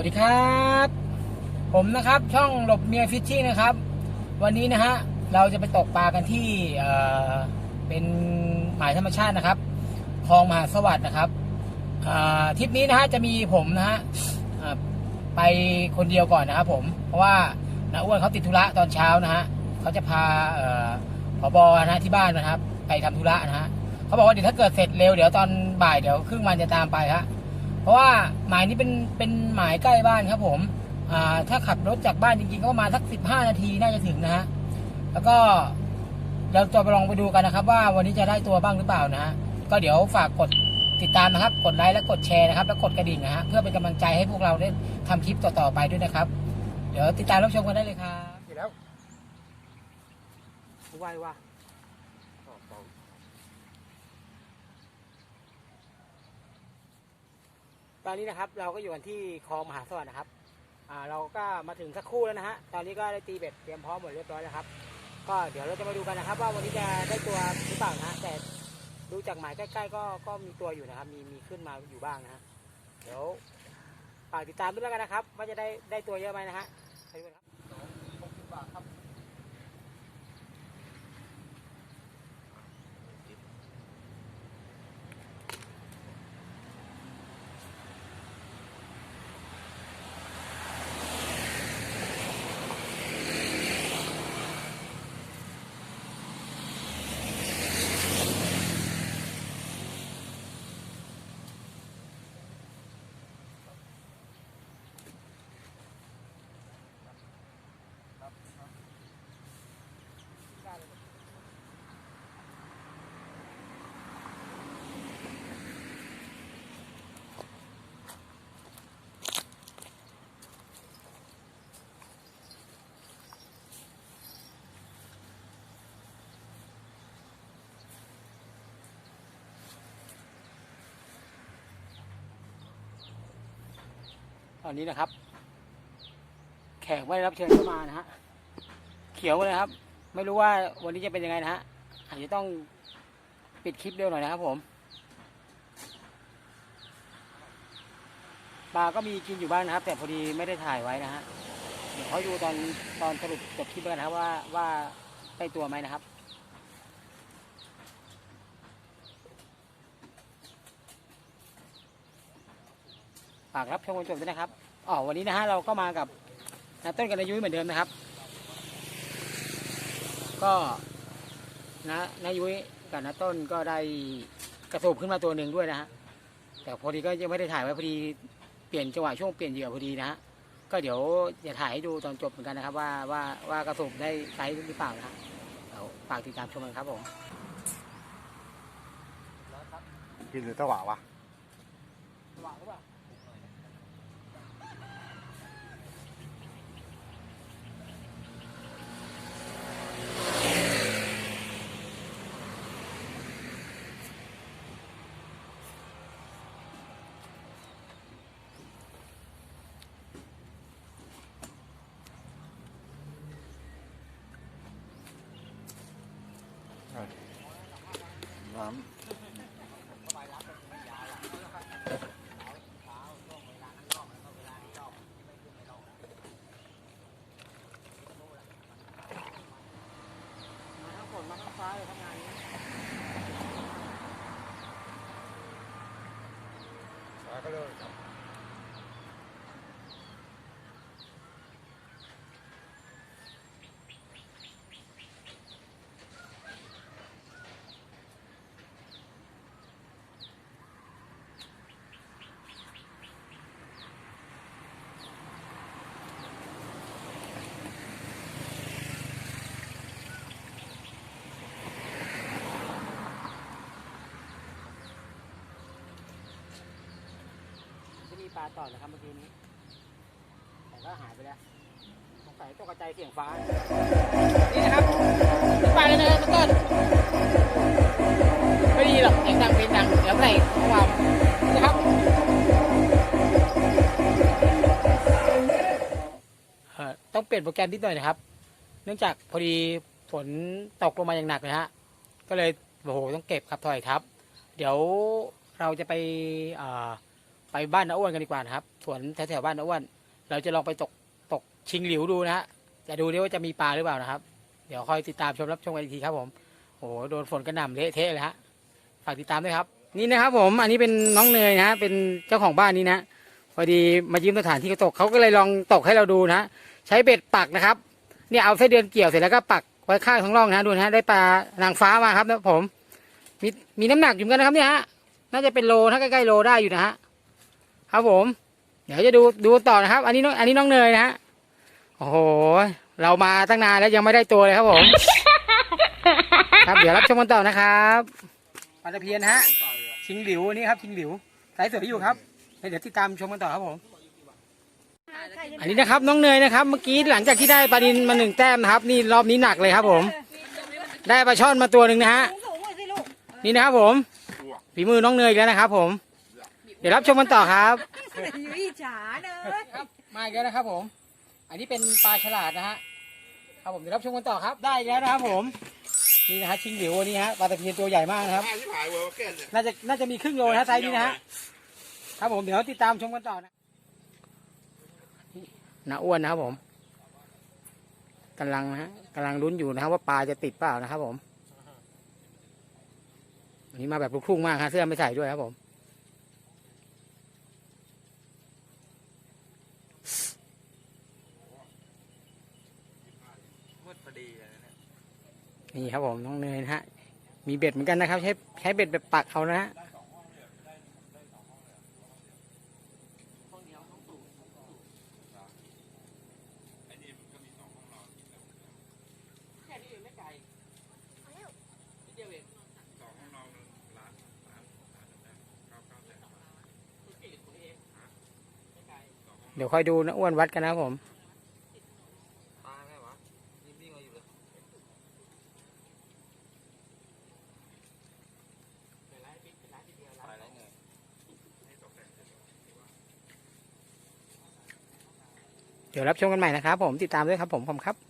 วัสดีครับ ผมนะครับช่องหลบเมียฟิชชิ่งนะครับ วันนี้นะฮะเราจะไปตกปลากันที่เอ่อเป็นหมายธรรมชาตินะครับคลองมหาสวัสดิ์นะครับทริปนี้นะฮะจะมีผมนะฮะไปคนเดียวก่อนนะครับผมเพราะว่าน้าอ้วนเขาติดธุระตอนเช้านะฮะเขาจะพาเอ่อนะฮะที่บ้านนะครับ ไปทำธุระนะฮะเขาบอกว่าเดี๋ยวถ้าเกิดเสร็จเร็วเดี๋ยวตอนบ่ายเดี๋ยวครึ่งวันจะตามไปฮะ เพราะว่าหมายนี้เป็นเป็นหมายใกล้บ้านครับผมอ่าถ้าขับรถจากบ้านจริงๆ ก็ประมาณสักสิบห้านาทีน่าจะถึงนะฮะแล้วก็เราจะไปลองไปดูกันนะครับ ว่าวันนี้จะได้ตัวบ้างหรือเปล่านะฮะก็เดี๋ยวฝากกดติดตามนะครับ กดไลค์และกดแชร์นะครับ แล้วกดกระดิ่งนะฮะเพื่อเป็นกำลังใจให้พวกเราได้ทำคลิปต่อๆไปด้วยนะครับ เดี๋ยวติดตามรับชมกันได้เลยครับอยู่แล้วไหวว่า อนนี้นะครับ เราก็อยู่กันที่คลองมหาสวัสดิ์นะครับ อ่า เราก็มาถึงสักครู่แล้วนะฮะ ตอนนี้ก็ได้ตีเบ็ดเตรียมพร้อมหมดเรียบร้อยแล้วครับ ก็เดี๋ยวเราจะมาดูกันนะครับ ว่าวันนี้จะได้ตัวหรือเปล่านะแต่ดูจากหมายใกล้ๆก็ก็มีตัวอยู่นะครับ มีมีขึ้นมาอยู่บ้างนะฮะ เดี๋ยวฝากติดตามด้วยแล้วกันนะครับ ว่าจะได้ได้ตัวเยอะไหมนะฮะไปดูกันครับ ตอนนี้นะครับ แขกไม่ได้รับเชิญเข้ามานะฮะเขียวเลยครับ ไม่รู้ว่าวันนี้จะเป็นยังไงนะฮะอาจจะต้องปิดคลิปเร็วหน่อยนะครับผมปลาก็มีกินอยู่บ้างนะครับ แต่พอดีไม่ได้ถ่ายไว้นะฮะเดี๋ยวเขาดูตอนตอนสรุปจบคลิปกันนะครับว่าว่าได้ตัวไหมนะครับ ฝากรับชมกันจบด้วยนะครับอ๋อวันนี้นะฮะเราก็มากับนาต้นกับนายุ้ยเหมือนเดิมนะครับ ก็นะนายุ้ยกับนาต้นก็ได้กระสูบขึ้นมาตัวหนึ่งด้วยนะฮะแต่พอดีก็ยังไม่ได้ถ่ายไว้พอดีเปลี่ยนจังหวะช่วงเปลี่ยนเหยื่อพอดีนะฮะก็เดี๋ยวจะถ่ายให้ดูตอนจบเหมือนกันนะครับ ว่าว่าว่ากระสูบได้ไซส์หรือเปล่านะฮะเดี๋ยวฝากติดตามชมกันครับผมกินหรือตะหวาวะหวานหรือเปล่า น้ำมาทั้งฝนมาทั้งฟ้าเลยทำงานนี้ฟ้าก็เลยครับาต่อนะครับเมื่อกี้นี้ แต่ก็หายไปแล้วสงสัยตกกระจายเสียงฟ้า นี่นะครับปลาเลยนะครับต้นไม่ดีหรอกเสียงดังเพลงดังเดี๋ยวไหนของเรานะครับเอ่อต้องเปลี่ยนโปรแกรมนิดหน่อยนะครับ เนื่องจากพอดีฝนตกลงมาอย่างหนักเลยฮะ ก็เลยโอ้โหต้องเก็บครับถอยทับ เดี๋ยวเราจะไปอ่า ไปบ้านน้าอ้วนกันดีกว่านะครับสวนแถวๆบ้านน้าอ้วน เราจะลองไปตกตกชิงหลิวดูนะฮะจะดูดิว่าจะมีปลาหรือเปล่านะครับ เดี๋ยวคอยติดตามชมรับชมกันอีกทีครับผมโอ้โหโดนฝนกระหน่ำเละเทะเลยฮะฝากติดตามด้วยครับ นี่นะครับผมอันนี้เป็นน้องเนยนะฮะเป็นเจ้าของบ้านนี้นะพอดีมายืมสถานที่เขาตกเขาก็เลยลองตกให้เราดูนะใช้เบ็ดปักนะครับเนี่ยเอาไส้เดือนเกี่ยวเสร็จแล้วก็ปักไว้ข้างท้องร่องนะฮะดูนะฮะได้ปลานางฟ้ามาครับนะผมมีมีน้ำหนักอยู่นกันนะครับเนี่ยฮะน่าจะเป็นโลถ้าใกล้ๆโลได้อยู่นะฮะ ครับผม เดี๋ยวจะดูดูต่อนะครับ อันนี้น้องอันนี้น้องเนยนะฮะโอ้โห เรามาตั้งนานแล้วยังไม่ได้ตัวเลยครับผม ครับเดี๋ยวรับชมกันต่อนะครับปลาตะเพียนฮะชิงหลิวนี่ครับชิงหลิวสายสวยอยู่ครับเดี๋ยวติดตามชมกันต่อครับผม อันนี้นะครับน้องเนยนะครับ เมื่อกี้หลังจากที่ได้ปลาดินมาหนึ่งแต้มนะครับ นี่รอบนี้หนักเลยครับผม ได้ปลาช่อนมาตัวหนึ่งนะฮะสูงๆหน่อยสิลูกนี่นะครับผมฝีมือน้องเนยอีกแล้วนะครับผม เดี๋ยวรับชมกันต่อครับอยู่อิจฉาเนอะครับมาอีกแล้วนะครับผม อันนี้เป็นปลาฉลาดนะฮะครับผมเดี๋ยวรับชมกันต่อครับ ได้อีกแล้วนะครับผมนี่นะฮะชิงหลิววันนี้ฮะปลาตะเพียนตัวใหญ่มากนะครับน่าจะน่าจะมีครึ่งโลนะฮะไซส์นี้นะฮะครับผมเดี๋ยวติดตามชมกันต่อนะน้าอ้วนนะครับผมกำลังนะฮะกำลังลุ้นอยู่นะครับว่าปลาจะติดเปล่านะครับผมวันนี้มาแบบลูกทุ่งมากฮะเสื้อไม่ใส่ด้วยครับผม นี่ครับผมน้องเนยนะฮะ มีเบ็ดเหมือนกันนะครับ ใช้ใช้เบ็ดแบบปักเอานะฮะเดี๋ยวค่อยดูนะอ้วนวัดกันนะผม เดี๋ยวรับชมกันใหม่นะครับผมติดตามด้วยครับผมผมครับ